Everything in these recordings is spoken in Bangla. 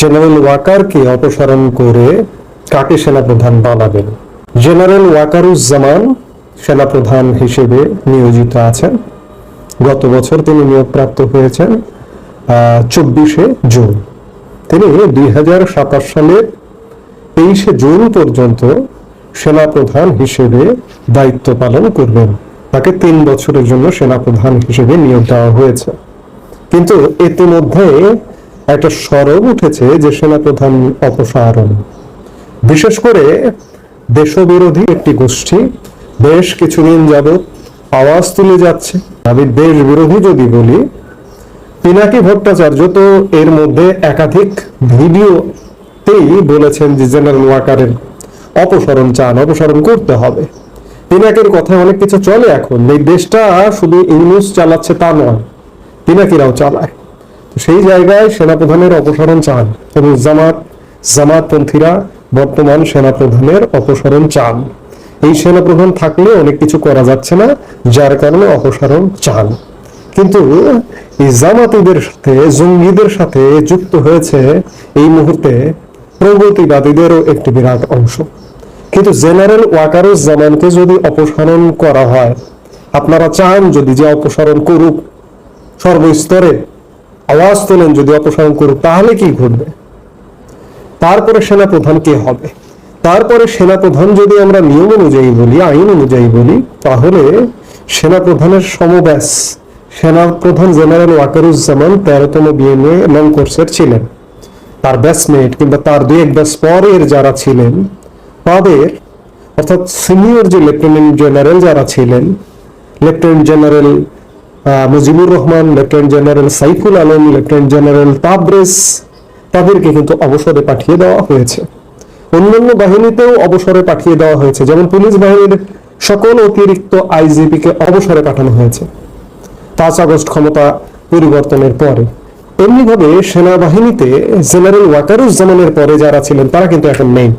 জেনারেল ওয়াকারকে অপসারণ করে কাকে সেনাপ্রধান বানাবেন? জেনারেল ওয়াকারুজ্জামান সেনাপ্রধান হিসেবে নিয়োজিত আছেন। গত বছর তিনি নিয়োগপ্রাপ্ত হয়েছেন চব্বিশে জুন। তিনি দুই হাজার সাতাশ সালের তেইশে জুন পর্যন্ত সেনাপ্রধান হিসেবে দায়িত্ব পালন করবেন। তাকে তিন বছরের জন্য সেনাপ্রধান হিসেবে নিয়োগ দেওয়া হয়েছে। কিন্তু ইতিমধ্যে একটা সরব উঠেছে যে সেনাপ্রধান অপসারণ। বিশেষ করে দেশবিরোধী একটি গোষ্ঠী, বেশ কিছুদিন যাবৎ আওয়াজ তুলে যাচ্ছে। আমি দেশ বিরোধী যদি বলি, পিনাকি ভট্টাচার্য তো এর মধ্যে একাধিক ভিডিওতেই বলেছেন যে জেনারেল ওয়াকারের অপসারণ চান, অপসারণ করতে হবে। পিনাকের কথায় অনেক কিছু চলে এখন। এই দেশটা শুধু ইউনুস চালাচ্ছে তা নয়, পিনাকিরাও চালায়। সেই জায়গায় সেনাপ্রধানের অপসারণ চান এবং জামাত, জামাতপন্থীরা বর্তমান সেনাপ্রধানের অপসারণ চান। এই সেনাপ্রধান থাকলে অনেক কিছু করা যাচ্ছে না, যার কারণে অপসারণ চান। কিন্তু এই জামাতিদের সাথে, জঙ্গিদের সাথে যুক্ত হয়েছে এই মুহূর্তে প্রগতিবাদীদেরও একটি বিরাট অংশ। কিন্তু জেনারেল ওয়াকারুজ্জামানকে যদি অপসারণ করা হয়, আপনারা চান যদি যে অপসারণ করুক, সর্বস্তরে আওয়াজ তোলেন যদি অপসারণ করুক, তাহলে কি ঘটবে? তারপরে সেনাপ্রধান কে হবে? তারপরে সেনাপ্রধান যদি আমরা নিয়ম অনুযায়ী বলি, আইন অনুযায়ী বলি, তাহলে সেনাপ্রধানের সমব্যাস, সেনাপ্রধান জেনারেল ওয়াকারুজ্জামান তেরোতম বিএমএ লং কোর্সের ছিলেন। তার ব্যাচমেট কিংবা তার দুই এক ব্যাচ পরের যারা ছিলেন, তাদের, অর্থাৎ সিনিয়র যে লেফটেন্যান্ট জেনারেল যারা ছিলেন, lieutenant general Mujibur Rahman lieutenant general Saiful Alam lieutenant general Tabrez, তাদেরকে কিন্তু অবসরে পাঠিয়ে দেওয়া হয়েছে। অন্যান্য বাহিনীতেও অবসরে পাঠিয়ে দেওয়া হয়েছে। যেমন পুলিশ বাহিনীর সকল অতিরিক্ত আইজিপি কে অবসরে পাঠানো হয়েছে। পাঁচ আগস্ট ক্ষমতা পরিবর্তনের পরে। এমনিভাবে সেনাবাহিনীতে জেনারেল ওয়াকারুজ্জামানের পরে যারা ছিলেন, তারা কিন্তু এখন নেই।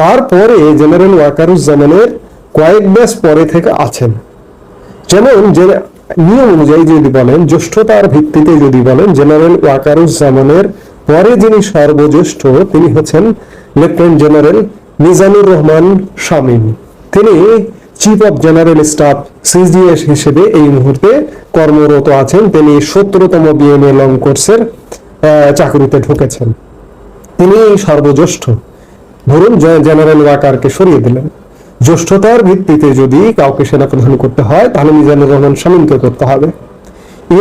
তারপরে জেনারেল ওয়াকারুজ্জামানের কয়েক ব্যাচ পরে থেকে আছেন। যেমন নিয়ম অনুযায়ী যদি বলেন, জ্যেষ্ঠতার ভিত্তিতে যদি বলেন, জেনারেল ওয়াকারুজ্জামানের পরে যিনি সর্বজ্যেষ্ঠ, তিনি হচ্ছেন লেফটেন্যান্ট জেনারেল মিজানুর রহমান শামীম। তিনি chief of general staff CGS হিসেবে এই মুহূর্তে কর্মরত আছেন। তিনি সত্তরতম বিএমএ লং কোর্সের চাকরিতে ঢুকেছেন। তিনি সর্বজ্যেষ্ঠ। ধরুন, জেনারেল ওয়াকারকে সরিয়ে দিলেন। জ্যেষ্ঠতার ভিত্তিতে যদি কাউকে সেনাপ্রধান করতে হয়, তাহলে মিজানুর রহমান শামীমকে করতে হবে।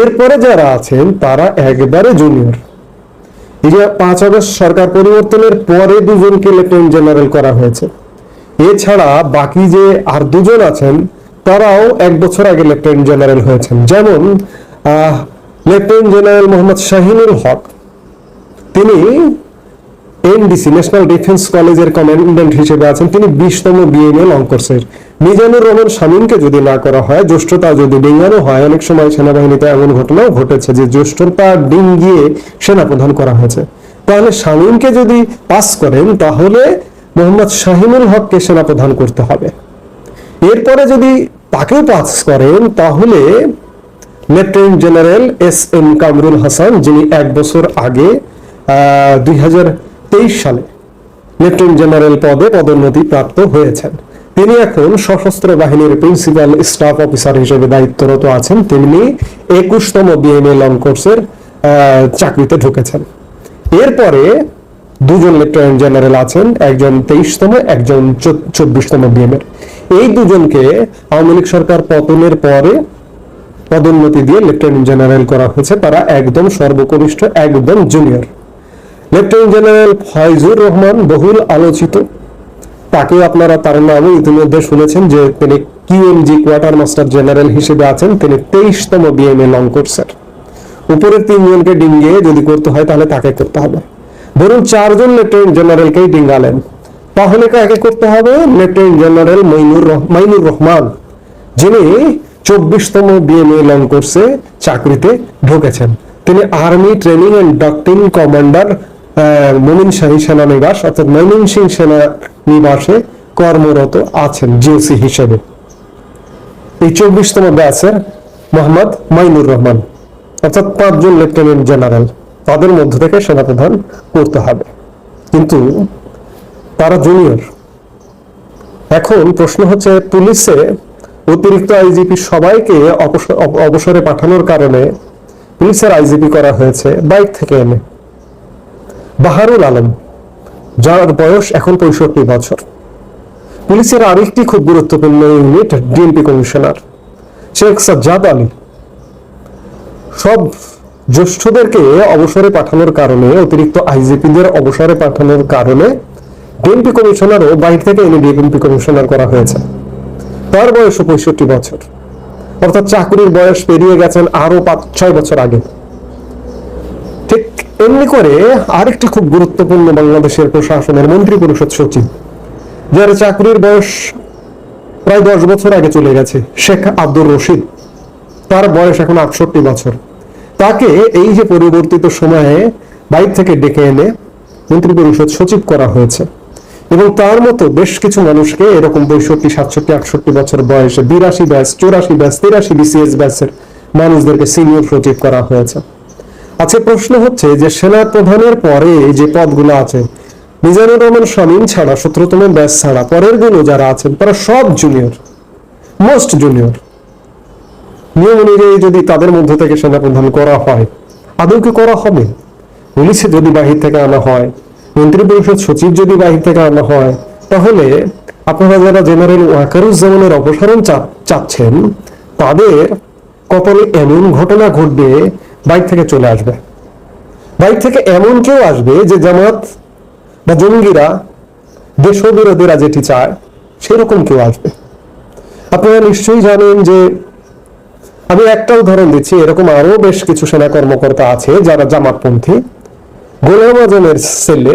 এরপরে যারা আছেন, তারা একবারে জুনিয়র এই যে পাঁচ আগস্ট সরকার পরিবর্তনের পরে দুজনকে লেফটেন্যান্ট জেনারেল করা হয়েছে। এছাড়া বাকি যে আর দুজন আছেন, তারাও এক বছর আগে লেফটেন্যান্ট জেনারেল হয়েছেন। যেমন লেফটেন্যান্ট জেনারেল মোহাম্মদ শাহিনুল হক। তিনি এনডিসি ন্যাশনাল ডিফেন্স কলেজের কমান্ড্যান্ট হিসেবে আছেন তিনি, বিশতম বিএমএ লং কোর্সের মিজানুর রহমান শামীমকে যদি না করা হয়, জ্যেষ্ঠতা যদি ডিঙ্গানো হয়, অনেক সময় সেনাবাহিনীতে এমন ঘটনাও ঘটেছে যে জ্যেষ্ঠতা ডিঙ্গিয়ে সেনাপ্রধান করা হয়েছে। তাহলে শামীমকে যদি পাস করেন, তাহলে মোহাম্মদ শাহিনুল হককে সেনাপ্রধান করতে হবে। এরপরে যদি তাকেও পাস করেন, তাহলে lieutenant general S M Kamrul Hasan, যিনি এক বছর আগে দুই সালে লেফটেন্যান্ট জেনারেল পদে পদোন্নতি প্রাপ্ত হয়েছেন। তিনি এখন সশস্ত্র বাহিনীর প্রিন্সিপাল স্টাফ অফিসার হিসেবে দায়িত্বরত আছেন। তেমনি একুশতম বিএমএ লং কোর্সের চাকরিতে ঢুকেছেন। এরপরে দুজন লেফটেন্যান্ট জেনারেল আছেন, একজন তেইশতম, একজন চব্বিশতম বিএমএ এই দুজনকে আওয়ামী লীগ সরকার পতনের পরে পদোন্নতি দিয়ে লেফটেন্যান্ট জেনারেল করা হয়েছে। তারা একদম সর্বকনিষ্ঠ, একদম junior. Lieutenant general Foyzur Rahman বহুল আলোচিত। তাকে আপনারা তার নামও ইতিমধ্যে শুনেছেন যে তিনি কিউএমজি কোয়ার্টার মাস্টার জেনারেল হিসেবে আছেন। তিনি তেইশতম বিএমএ লং কোর্সের উপরের তিনজনকে ডিঙ্গিয়ে যদি করতে হয় তাহলে তাকে করতে হবে। ধরুন চারজন লেফটেন্যান্ট জেনারেলকেই ডিঙ্গালেন। তাহলে কাকে করতে হবে? লেফটেন্যান্ট জেনারেল মইনুর মাইনুর রহমান, যিনি চব্বিশতম বিএমএ লং কোর্সে চাকরিতে ঢুকেছেন। তিনি army training and doctrine commander Momin Shahi সেনানিবাস অর্থাৎ ময়মনসিং সেনা নিবাসে কর্মরত আছেন জিওসি হিসেবে। এই চব্বিশতম ব্যাচের মোহাম্মদ মাইনুর রহমান, অর্থাৎ পাঁচজন লেফটেন্যান্ট জেনারেল, তাদের মধ্য থেকে সেনাপ্রধান করতে হবে। কিন্তু তারা জুনিয়র। এখন প্রশ্ন হচ্ছে, পুলিশে অতিরিক্ত আইজিপি সবাইকে অবসর- অব- অবসরে পাঠানোর কারণে পুলিশের আইজিপি করা হয়েছে বাইক থেকে এনে। বাহারুল আলম, যার বয়স এখন পঁয়ষট্টি বছর। পুলিশের আরেকটি খুব গুরুত্বপূর্ণ unit DMP commissioner, Sheikh Sajjad Ali. সব জ্যেষ্ঠদেরকে অবসরে পাঠানোর কারণে, অতিরিক্ত আইজিপিদের অবসরে পাঠানোর কারণে ডিএমপি কমিশনারও বাইরে থেকে এনে ডিএমপি কমিশনার করা হয়েছে। তার বয়স পঁয়ষট্টি বছর। অর্থাৎ চাকরির বয়স পেরিয়ে গেছেন আরও পাঁচ ছয় বছর আগে। এমনি করে আরেকটি খুব গুরুত্বপূর্ণ বাংলাদেশের প্রশাসনের মন্ত্রী পরিষদ সচিব, যার চাকরির বয়স প্রায় দশ বছর আগে চলে গেছে, শেখ আব্দুর রশিদ। তার বয়স এখন আটষট্টি বছর। তাকে এই যে পরিবর্তিত সময়ে বাইর থেকে ডেকে এনে মন্ত্রী পরিষদ সচিব করা হয়েছে, এবং তার মতো বেশ কিছু মানুষকে এরকম পঁয়ষট্টি, সাতষট্টি, আটষট্টি বছর বয়সে বিরাশি ব্যাস, চৌরাশি ব্যাস, তিরাশি বিসিএস ব্যাসের মানুষদেরকে সিনিয়র সচিব করা হয়েছে। আচ্ছা প্রশ্ন হচ্ছে যে সেনা প্রধানের পরে যে পদগুলো আছে, মিজানুর রহমান শামীম ছাড়া সতেরোতম ব্যাচ ছাড়া পরেরগুলো যারা আছেন, তারা সব জুনিয়র মোস্ট জুনিয়র নিয়ম অনুযায়ী যদি তাদের মধ্য থেকে সেনা প্রধান করা হয় আদৌ কি করা হবে? পুলিশে যদি বাহির থেকে আনা হয়, মন্ত্রী পরিষদ সচিব যদি বাহির থেকে আনা হয়, তাহলে আপনারা যারা জেনারেল ওয়াকারুজ্জামানের অপসারণ চাচ্ছেন, তাদের কপালে এমন ঘটনা ঘটবে বাইক থেকে চলে আসবে। বাইক থেকে এমন কেউ আসবে যে জামাত বা জঙ্গিরা, দেশবিরোধীরা যেটি চায়, সেরকম কেউ আসবে। আপনারা নিশ্চয়ই জানেন যে আমি একটা উদাহরণ দিচ্ছি, এরকম আরও বেশ কিছু সেনা কর্মকর্তা আছে যারা জামাতপন্থী। গোলাম আজমের ছেলে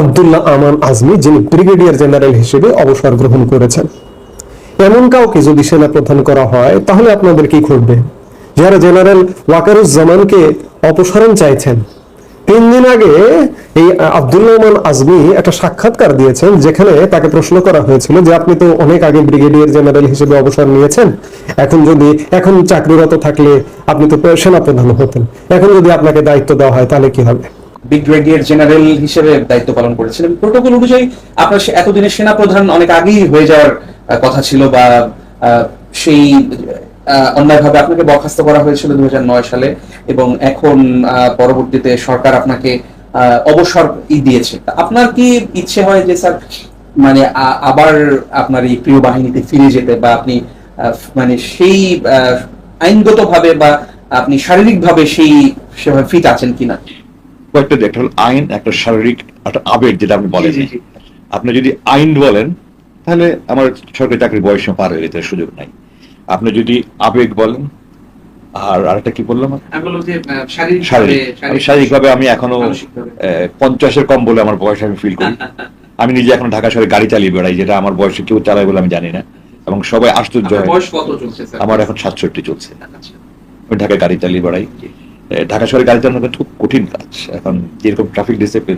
আব্দুল্লাহ আমান আজমি, যিনি ব্রিগেডিয়ার জেনারেল হিসেবে অবসর গ্রহণ করেছেন। এমন কাউকে যদি সেনা প্রধান করা হয়, তাহলে আপনাদের কি ঘটবে? যারা জেনারেল ওয়াকারুজ্জামানকে অপসারণ চাইছেন। তিন দিন আগে এই আব্দুল্লাহ রহমান আজমি একটা সাক্ষাৎকার দিয়েছেন, যেখানে তাকে প্রশ্ন করা হয়েছিল যে, আপনি তো অনেক আগে ব্রিগেডিয়ার জেনারেল হিসেবে অবসর নিয়েছেন। এখন যদি, এখন চাকরিরত থাকলে আপনি তো সেনাপ্রধান হতেন। এখন যদি আপনাকে দায়িত্ব দেওয়া হয়, তাহলে কি হবে? ব্রিগেডিয়ার জেনারেল হিসেবে দায়িত্ব পালন করেছিলেন। প্রোটোকল অনুযায়ী, আপনার এতদিনের সেনাপ্রধান অনেক আগেই হয়ে যাওয়ার কথা ছিল বা সেই অন্যায়ভাবে আপনাকে বরখাস্ত করা হয়েছিল দু হাজার নয় সালে এবং এখন আহ, পরবর্তীতে সরকার আপনাকে আহ, অবসর ই দিয়েছে। আপনার কি ইচ্ছে হয় যে স্যার মানে আবার আপনার এই প্রিয় বাহিনীতে ফিরে যেতে বা আপনি আহ, মানে সেই আইনগত ভাবে বা আপনি শারীরিক ভাবে সেই সেভাবে ফিট আছেন কিনা? কয়েকটা একটা হলো আইন একটা শারীরিক একটা আবেগ যেটা আপনি বলেন। আপনি যদি আইন বলেন তাহলে আমার সরকারি চাকরি বয়স পার হয়ে যেতে সুযোগ নাই। আপনি যদি আবেগ বলেন আর আরেকটা কি বললাম? শারীরিক শারীরিক। শারীরিকভাবে আমি এখনও পঞ্চাশের কম বলে আমার বয়স আমি ফিল করি। আমি নিজে এখন ঢাকা শহরে গাড়ি চালিয়ে বেড়াই যেটা আমার বয়সে কেউ চালায় বলে আমি জানি না। এবং সবাই আশ্চর্য হয়। আমার এখন সাতষট্টি চলছে। আচ্ছা। আমি ঢাকায় গাড়ি চালিয়ে বেড়াই। ঢাকা শহরে গাড়ি চালানো খুব কঠিন কাজ। এখন যেরকম ট্রাফিক ডিসিপ্লিন।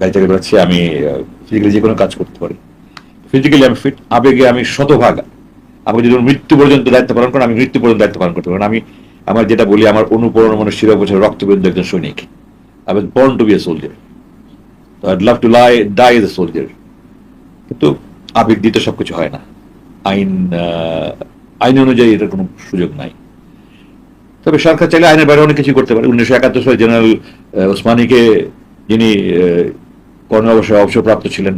গাড়ি চালিয়ে বেড়াচ্ছি আমি ফিজিক্যালি যে কোনো কাজ করতে পারি। ফিজিক্যালি আমি ফিট আবেগে আমি শতভাগ আমাকে যদি মৃত্যু পর্যন্ত দায়িত্ব পালন করেন, আমি মৃত্যু পর্যন্ত দায়িত্ব পালন করতে পারি আমি আমার যেটা বলি, আমার অনুপ্রেরণা মানে শিরা বছর রক্তবিন্দু একজন সৈনিক। I born to be a soldier I'd love to lie die as a soldier কিন্তু আবেগ দিতে সবকিছু হয় না। আইন আইন অনুযায়ী এটার কোনো সুযোগ নাই। তবে সরকার চাইলে আইনের বাইরে অনেক কিছু করতে পারে। উনিশশো একাত্তর সালে জেনারেল ওসমানীকে যিনি কর্ণ অবসরে অবসরপ্রাপ্ত ছিলেন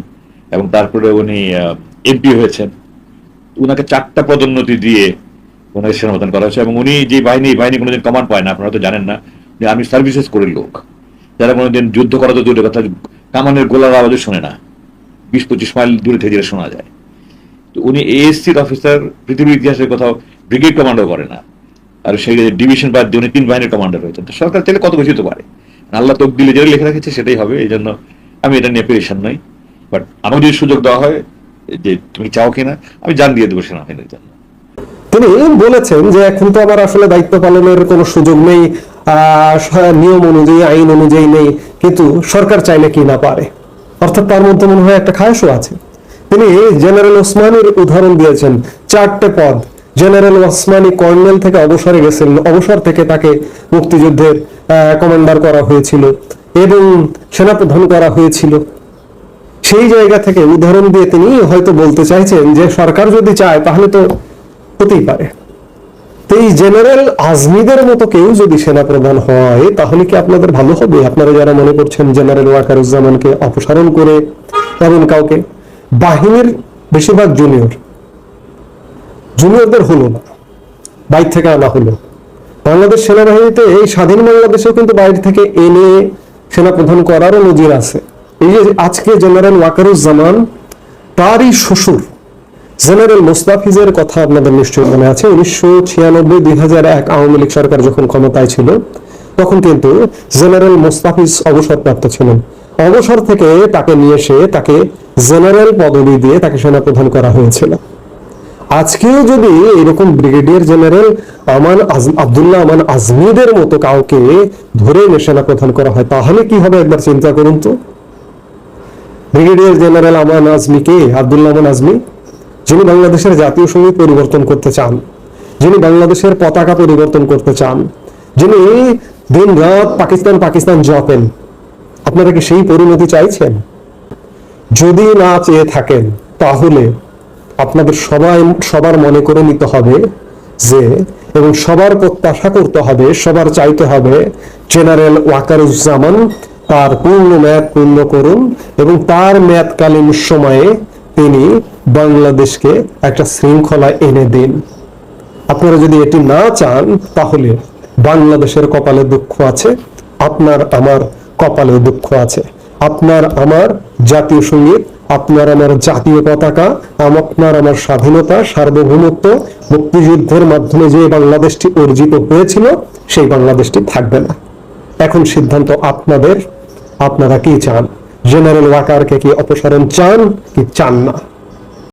এবং তারপরে উনি এমপি হয়েছেন। উনাকে চারটা পদোন্নতি দিয়ে ওনাকে সেনাপ্রধান করা হয়েছে এবং উনি যে বাহিনী বাহিনী কোনোদিন কমান্ড পায় না, আপনারা তো জানেন না, যে আর্মি সার্ভিসেস করে লোক। যারা কোনোদিন যুদ্ধ করা তো দূরের কথা, কামানের গোলার আওয়াজও শোনে না। বিশ পঁচিশ মাইল দূরে থেকে যেটা শোনা যায়। তো উনি এএসসির অফিসার পৃথিবীর ইতিহাসের কোথাও ব্রিগেড কমান্ডার করে না। আর সেই ডিভিশন বাদ দিয়ে উনি তিন বাহিনীর কমান্ডার হয়েছেন। তো সরকার চাইলে কত কিছু হতে পারে। আল্লাহ তোক দিলে যেটা লেখা রেখেছে, সেটাই হবে এই জন্য আমি এটা নিয়ে পেরেশান নই। বাট আমার যদি সুযোগ দেওয়া হয় যে তুমি চাও কিনা, আমি জান দিয়ে দেবো সেনাবাহিনীর জন্য। তিনি বলেছেন যে এখন তো আমার আসলে দায়িত্ব পালনের কোনো সুযোগ নেই নিয়ম অনুযায়ী, আইন অনুযায়ী নেই, কিন্তু সরকার চাইলে কি না পারে? অর্থাৎ তার মধ্যে মনে হয় একটা খায়সও আছে। তিনি জেনারেল ওসমানীর উদাহরণ দিয়েছেন, চারটে পদ। জেনারেল ওসমানী কর্নেল থেকে অবসরে গেছিলেন অবসর থেকে তাকে মুক্তিযুদ্ধের কমান্ডার করা হয়েছিল এবং সেনাপ্রধান করা হয়েছিল। সেই জায়গা থেকে উদাহরণ দিয়ে তিনি হয়তো বলতে চাইছেন যে সরকার যদি চায়, তাহলে তো হতেই পারে। তো এই জেনারেল আজমিদের মতো কেউ যদি সেনাপ্রধান হয়, তাহলে কি আপনাদের ভালো হবে? আপনারা যারা মনে করছেন জেনারেল ওয়াকারুজ্জামানকে অপসারণ করে এমন কাউকে, বাহিনীর বেশিরভাগ জুনিয়র। জুনিয়রদের হলো না, বাইর থেকে আনা হলো। বাংলাদেশ সেনাবাহিনীতে এই স্বাধীন বাংলাদেশেও কিন্তু বাইরে থেকে এনে সেনাপ্রধান করারও নজির আছে। এই যে আজকে জেনারেল ওয়াকারুজ্জামান, তারই শ্বশুর জেনারেল মোস্তাফিজের কথা আপনাদের নিশ্চয়ই মনে আছে। উনিশশো ছিয়ানব্বই, দুই হাজার এক আওয়ামী লীগ সরকার যখন ক্ষমতায় ছিল, তখন কিন্তু জেনারেল মোস্তাফিজ অবসরপ্রাপ্ত ছিলেন। অবসর থেকে তাকে নিয়ে এসে তাকে জেনারেল পদবি দিয়ে তাকে সেনাপ্রধান করা হয়েছিল। আজকেও যদি এরকম ব্রিগেডিয়ার জেনারেল আমান আব্দুল্লাহ আমান আজমিদের মতো কাউকে ধরে সেনাপ্রধান করা হয়, তাহলে কি হবে একবার চিন্তা করুন তো? ব্রিগেডিয়ার জেনারেল আমান আজমি কে? আব্দুল্লাহ আমান আজমি, যিনি বাংলাদেশের জাতীয় সংগীত পরিবর্তন করতে চান, যিনি বাংলাদেশের পতাকা পরিবর্তন করতে চান, যিনি দিন রাত পাকিস্তান পাকিস্তান জপেন, আপনারা কি সেই পরিণতি চাইছেন? যদি না চেয়ে থাকেন, তাহলে আপনাদের সবাই, সবার মনে করে নিতে হবে যে, এবং সবার প্রত্যাশা করতে হবে, সবার চাইতে হবে জেনারেল ওয়াকারুজ্জামান তার পূর্ণ মেয়াদ পূর্ণ করুন এবং তার মেয়াদকালীন সময়ে তিনি বাংলাদেশকে একটা শৃঙ্খলা এনে দিন। আপনারা যদি এটি না চান, তাহলে বাংলাদেশের কপালে দুঃখ আছে, আপনার আমার কপালে দুঃখ আছে। আপনার আমার জাতীয় সংগীত, আপনার আমার জাতীয় পতাকা, আপনার আমার স্বাধীনতা, সার্বভৌমত্ব, মুক্তিযুদ্ধের মাধ্যমে যে বাংলাদেশটি অর্জিত হয়েছিল, সেই বাংলাদেশটি থাকবে না। এখন সিদ্ধান্ত আপনাদের। আপনারা কি চান? জেনারেল ওয়াকারকে কি অপসারণ চান? কি চান না?